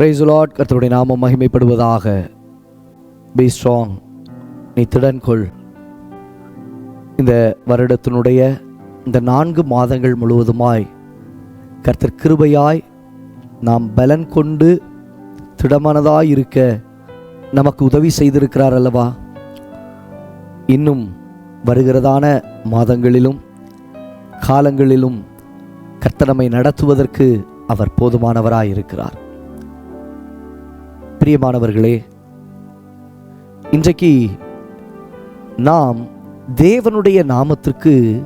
Price lot கர்த்தருடைய நாமம் மகிமைப்படுவதாக. பி ஸ்ட்ராங் நீ திடன் கொள் இந்த வருடத்தினுடைய இந்த நான்கு மாதங்கள் முழுவதுமாய் கர்த்தர் கிருபையாய் நாம் பலன் கொண்டு திடமனதாய் இருக்க நமக்கு உதவி செய்திருக்கிறார் அல்லவா? இன்னும் வருகிறதான மாதங்களிலும் காலங்களிலும் கர்த்தனமை நடத்துவதற்கு அவர் போதுமானவராய் இருக்கிறார் பிரியமானவர்களே இன்றைக்கு நாம் தேவனுடைய நாமத்திற்கு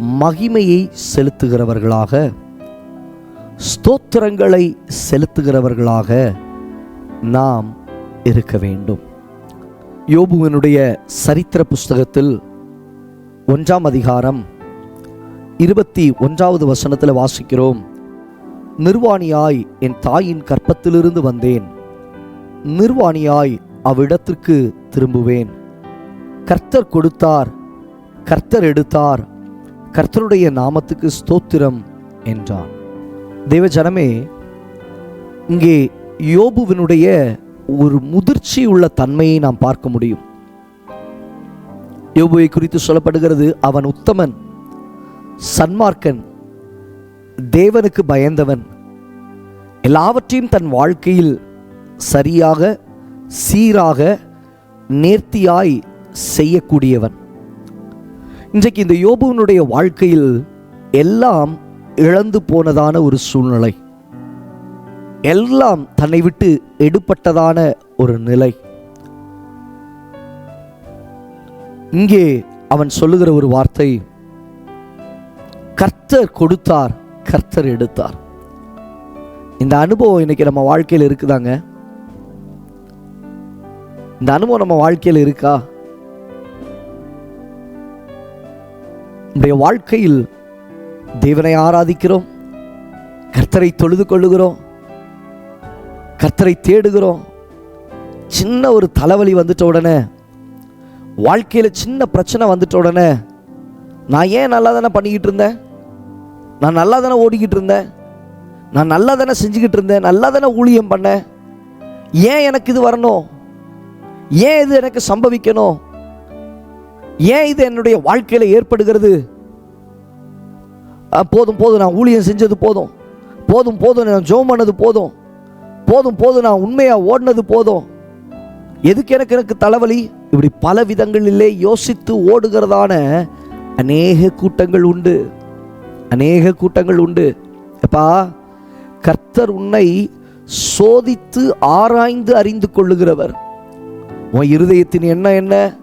மகிமையை செலுத்துகிறவர்களாக ஸ்தோத்திரங்களை செலுத்துகிறவர்களாக நாம் இருக்க வேண்டும். யோபுவனுடைய சரித்திர புஸ்தகத்தில் ஒன்றாம் அதிகாரம் இருபத்தி ஒன்றாவது வசனத்தில் வாசிக்கிறோம் நிர்வாணியாய் என் தாயின் கற்பத்திலிருந்து வந்தேன். நிர்வாணியாய் அவ்விடத்திற்கு திரும்புவேன். கர்த்தர் கொடுத்தார் கர்த்தர் எடுத்தார் கர்த்தருடைய நாமத்துக்கு ஸ்தோத்திரம் என்றான் தேவ ஜனமே இங்கே யோபுவினுடைய ஒரு முதிர்ச்சி உள்ள தன்மையை நாம் பார்க்க முடியும். யோபுவை குறித்து சொல்லப்படுகிறது அவன் உத்தமன் சன்மார்க்கன் தேவனுக்கு பயந்தவன். எல்லாவற்றையும் தன் வாழ்க்கையில் சரியாக சீராக நேர்த்தியாய் செய்யக்கூடியவன். இன்றைக்கு இந்த யோபுவனுடைய வாழ்க்கையில் எல்லாம் இழந்து போனதான ஒரு சூழ்நிலை. எல்லாம் தன்னை விட்டு எடுப்பட்டதான ஒரு நிலை. இங்கே அவன் சொல்லுகிற ஒரு வார்த்தை கர்த்தர் கொடுத்தார் கர்த்தர் எடுத்தார். இந்த அனுபவம் இன்னைக்கு நம்ம வாழ்க்கையில் இருக்குதாங்க? இந்த அனுபவம் நம்ம வாழ்க்கையில் இருக்கா? நம்முடைய வாழ்க்கையில் தேவனை ஆராதிக்கிறோம் கர்த்தரை தொழுது கொள்ளுகிறோம் கர்த்தரை தேடுகிறோம். சின்ன ஒரு தலைவலி வந்துட்ட உடனே வாழ்க்கையில் சின்ன பிரச்சனை வந்துட்ட உடனே நான் ஏன் நல்லா தானே பண்ணிக்கிட்டு இருந்தேன்? நான் நல்லா தானே ஓடிக்கிட்டு இருந்தேன்? நான் நல்லா தானே செஞ்சுக்கிட்டு இருந்தேன்? நல்லா தானே ஊழியம் பண்ணேன்? ஏன் எனக்கு இது வரணும்? ஏன் இது எனக்கு சம்பவிக்கணும்? ஏன் இது என்னுடைய வாழ்க்கையில் ஏற்படுகிறது? போதும் போதும் நான் ஊழியம் செஞ்சது போதும். போதும் போதும் நான் ஜோம் பண்ணது போதும். போதும் போதும் நான் உண்மையாக ஓடினது போதும். எதுக்கு எனக்கு எனக்கு தலைவலி? இப்படி பல விதங்களிலே யோசித்து ஓடுகிறதான அநேக கூட்டங்கள் உண்டு. அநேக கூட்டங்கள் உண்டு. எப்பா கர்த்தர் உன்னை சோதித்து ஆராய்ந்து அறிந்து கொள்ளுகிறவர். உன் இருதயத்தின் எண்ணம் என்ன?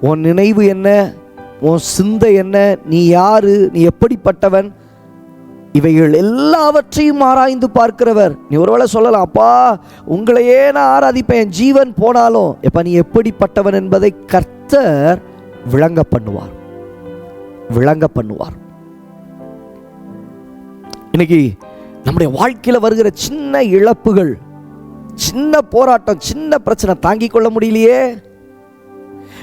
உன் நினைவு என்ன? உன் சிந்தை என்ன? நீ யாரு? நீ எப்படிப்பட்டவன்? இவைகள் எல்லாவற்றையும் ஆராய்ந்து பார்க்கிறவர். நீ ஒருவேளை சொல்லலாம் அப்பா உங்களையே நான் ஆராதிப்பேன். ஜீவன் போனாலும். எப்ப நீ எப்படிப்பட்டவன் என்பதை கர்த்தர் விளங்க பண்ணுவார். விளங்க பண்ணுவார். இன்னைக்கு நம்முடைய வாழ்க்கையில் வருகிற சின்ன இழப்புகள் சின்ன போராட்டம் சின்ன பிரச்சனை தாங்கிக் கொள்ள முடியலையே?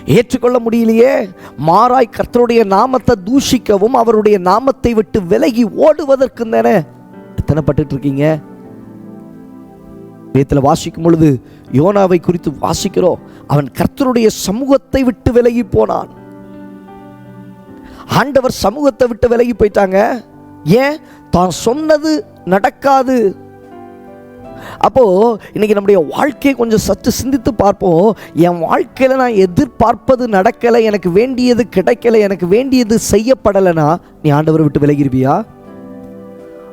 ஏற்றுக்கொள்ள முடியலையே? மாறாய் கர்த்தருடைய நாமத்தை தூஷிக்கவும் அவருடைய நாமத்தை விட்டு விலகி ஓடுவதற்கு தானே எத்தனைப்பட்டு இருக்கீங்க? வேத்தில் வாசிக்கும் பொழுது யோனாவை குறித்து வாசிக்கிறோம். அவன் கர்த்தருடைய சமூகத்தை விட்டு விலகி போனான். ஆண்டவர் சமூகத்தை விட்டு விலகி போயிட்டாங்க. ஏன்? தான் சொன்னது நடக்காது. அப்போ இன்னைக்கு நம்முடைய வாழ்க்கையை கொஞ்சம் சற்று சிந்தித்து பார்ப்போம். என் வாழ்க்கையில் நான் எதிர்பார்ப்பது நடக்கலை எனக்கு வேண்டியது கிடைக்கல எனக்கு வேண்டியது செய்யப்படலைனா நீ ஆண்டவரை விட்டு விலகிருவியா?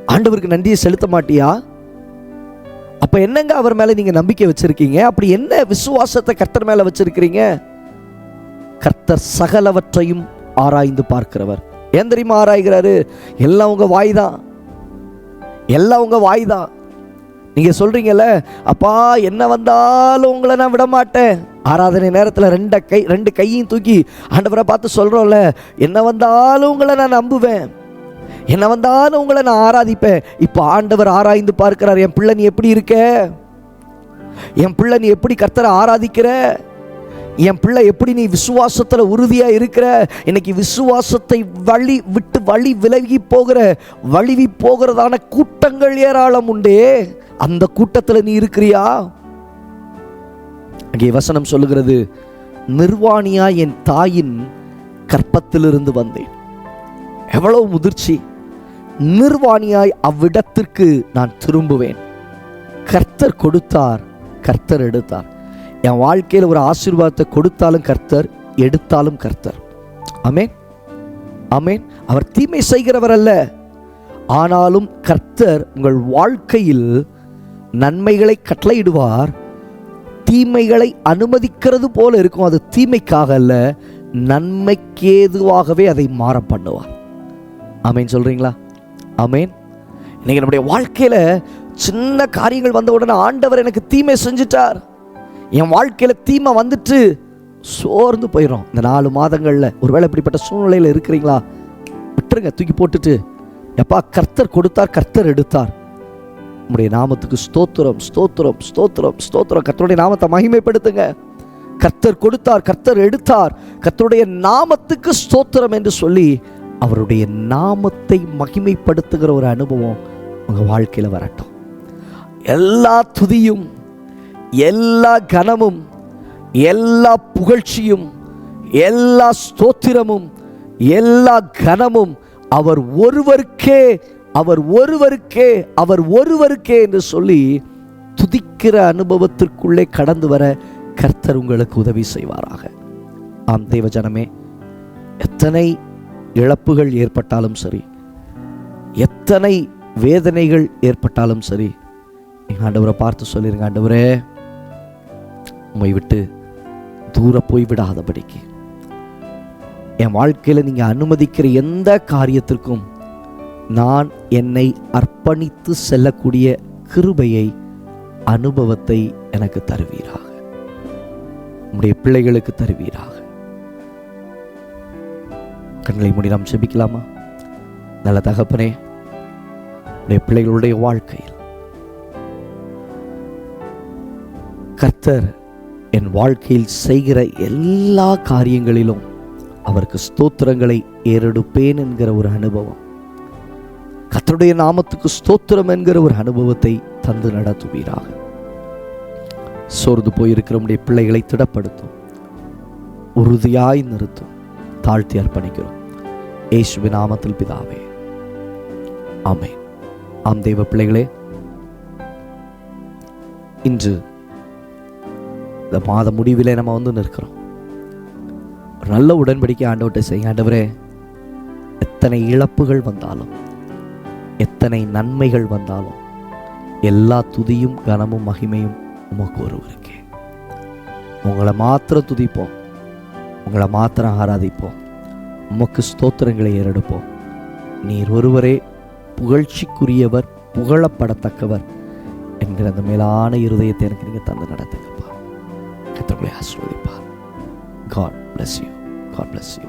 ஆண்டவருக்கு நன்றியை செலுத்த மாட்டியா? அப்போ என்னங்க அவர் மேல நீங்க நம்பிக்கை வச்சிருக்கீங்க? அப்படி என்ன விசுவாசத்தை கர்த்தர் மேல வச்சிருக்கிறீங்க? கர்த்தர் சகலவற்றையும் ஆராய்ந்து பார்க்கிறவர். ஏன் தெரியுமா ஆராய்கிறாரு? எல்லாம் உங்கள் வாய் தான். எல்லாம் உங்கள் வாய் தான். நீங்கள் சொல்கிறீங்கல்ல அப்பா என்ன வந்தாலும் உங்களை நான் விட மாட்டேன். ஆராதனை நேரத்தில் ரெண்ட கை ரெண்டு கையும் தூக்கி ஆண்டவரை பார்த்து சொல்கிறோம்ல என்ன வந்தாலும் உங்களை நான் நம்புவேன். என்ன வந்தாலும் உங்களை நான் ஆராதிப்பேன். இப்போ ஆண்டவர் ஆராய்ந்து பார்க்கிறார் என் பிள்ளை நீ எப்படி இருக்க? என் பிள்ளை நீ எப்படி கர்த்தரை ஆராதிக்கிற? என் பிள்ளை எப்படி நீ விசுவாசத்தில் உறுதியாக இருக்கிற? இன்னைக்கு விசுவாசத்தை வழி விட்டு வழி விலகி போகிற வழுவி போகிறதான கூட்டங்கள் ஏராளம் உண்டே. அந்த கூட்டத்தில் நீ இருக்கிறியா? அங்கே வசனம் சொல்லுகிறது நிர்வாணியா என் தாயின் கற்பத்திலிருந்து வந்தேன். எவ்வளவு முதிர்ச்சி. நிர்வாணியாய் அவ்விடத்திற்கு நான் திரும்புவேன். கர்த்தர் கொடுத்தார் கர்த்தர் எடுத்தார். என் வாழ்க்கையில் ஒரு ஆசீர்வாதத்தை கொடுத்தாலும் கர்த்தர் எடுத்தாலும் கர்த்தர். அமேன் அமேன் அவர் தீமை செய்கிறவர் அல்ல. ஆனாலும் கர்த்தர் உங்கள் வாழ்க்கையில் நன்மைகளை கட்டளையிடுவார். தீமைகளை அனுமதிக்கிறது போல இருக்கும். அது தீமைக்காக அல்ல நன்மைக்கேதுவாகவே அதை மாற பண்ணுவார். ஆமேன் சொல்கிறீங்களா ஆமேன். இன்னைக்கு நம்முடைய வாழ்க்கையில் சின்ன காரியங்கள் வந்த உடனே ஆண்டவர் எனக்கு தீமை செஞ்சிட்டார். என் வாழ்க்கையில் தீமை வந்துட்டு சோர்ந்து போயிடும் இந்த நாலு மாதங்களில் ஒருவேளை இப்படிப்பட்ட சூழ்நிலையில் இருக்கிறீங்களா? விட்டுருங்க தூக்கி போட்டுட்டு. எப்பா கர்த்தர் கொடுத்தார் கர்த்தர் எடுத்தார். உம்முடைய நாமத்துக்கு ஸ்தோத்திரம் ஸ்தோத்திரம் ஸ்தோத்திரம் ஸ்தோத்திரம். கர்த்தருடைய நாமத்தை மகிமைப்படுத்துங்க. கர்த்தர் கொடுத்தார் கர்த்தர் எடுத்தார். கர்த்தருடைய நாமத்துக்கு ஸ்தோத்திரம் என்று சொல்லி அவருடைய நாமத்தை மகிமைப்படுத்துகிற ஒரு அனுபவம் உங்கள் வாழ்க்கையில வரட்டும். எல்லா துதியும் எல்லா கனமும் எல்லா புகழ்ச்சியும் எல்லா ஸ்தோத்திரமும் எல்லா கனமும் அவர் ஒருவருக்கே அவர் ஒருவருக்கே அவர் ஒருவருக்கே என்று சொல்லி துதிக்கிற அனுபவத்திற்குள்ளே கடந்து வர கர்த்தர் உங்களுக்கு உதவி செய்வாராக. ஆம் தேவ ஜனமே எத்தனை இழப்புகள் ஏற்பட்டாலும் சரி எத்தனை வேதனைகள் ஏற்பட்டாலும் சரி ஆண்டவரை பார்த்து சொல்லிருங்க ஆண்டவரே உண்மை விட்டு தூர போய் விடாதபடிக்கு. என் வாழ்க்கையில் நீங்க அனுமதிக்கிற எந்த காரியத்திற்கும் நான் என்னை அர்ப்பணித்து செல்லக்கூடிய கிருபையை அனுபவத்தை எனக்கு தருவீராக. உங்களுடைய பிள்ளைகளுக்கு தருவீராக. கண்களை மூடி நாம் செபிக்கலாமா? நல்ல தகப்பனே உடைய பிள்ளைகளுடைய வாழ்க்கையில். கர்த்தர் என் வாழ்க்கையில் செய்கிற எல்லா காரியங்களிலும் அவருக்கு ஸ்தோத்திரங்களை ஏறெடுப்பேன் என்கிற ஒரு அனுபவம். கத்தருடைய நாமத்துக்கு ஸ்தோத்திரம் என்கிற ஒரு அனுபவத்தை தந்து நடத்துவீராக. சோர்ந்து போயிருக்கிற நம்முடைய பிள்ளைகளை திடப்படுத்தும். உறுதியாய் நிறுத்தும். தாழ்த்தி அர்ப்பணிக்கிறோம். ஏசுவி நாமத்தில் பிதாவே. ஆமே ஆம் தெய்வ பிள்ளைகளே இன்று இந்த மாத முடிவிலே நம்ம வந்து நிற்கிறோம். நல்ல உடன்படிக்கை ஆண்டவர்கிட்ட செய்ய ஆண்டவரே எத்தனை இழப்புகள் வந்தாலும் எத்தனை நன்மைகள் வந்தாலும் எல்லா துதியும் கனமும் மகிமையும் உமக்கு ஒருவருக்கே. உங்களை மாத்திரம் துதிப்போம். உங்களை மாத்திரம் ஆராதிப்போம். உமக்கு ஸ்தோத்திரங்களை ஏறெடுப்போம். நீர் ஒருவரே புகழ்ச்சிக்குரியவர் புகழப்படத்தக்கவர் என்கிற அந்த மேலான இருதயத்தை எனக்கு நீங்கள் தந்து நடத்துங்கப்பா. கத்தர்களை ஆசிர்வதிப்பார். God bless you God bless you